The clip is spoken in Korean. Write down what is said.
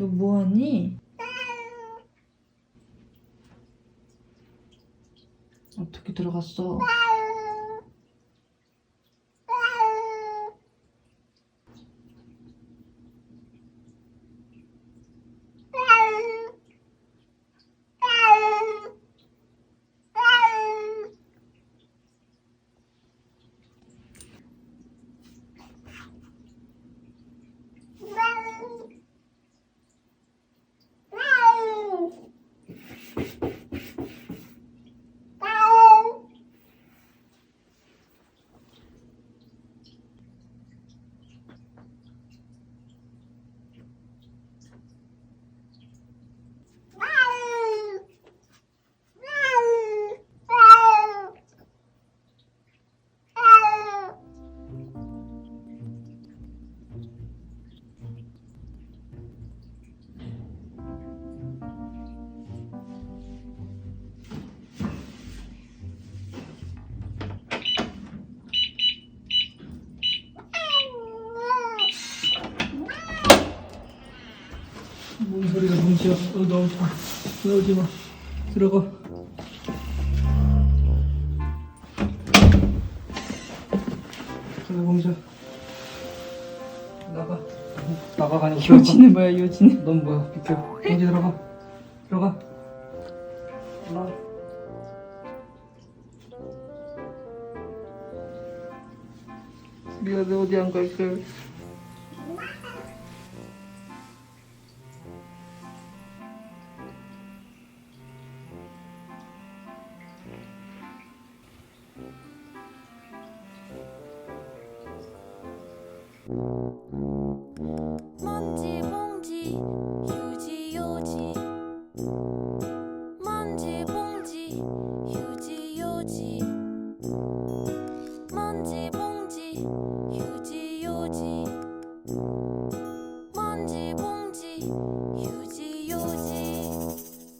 너 뭐하니? 어떻게 들어갔어? 소리가 뭉치야? 어, 나오지 마. 나오지 마. 들어가. 들어가, 뭉쳐. 나가. 나가가 아니고 들어가. 요지는 뭐야 요지는? 넌 뭐야? 비켜. 뭉치 들어가. 들어가. 올라와. 미안해, 어디 안 갈게.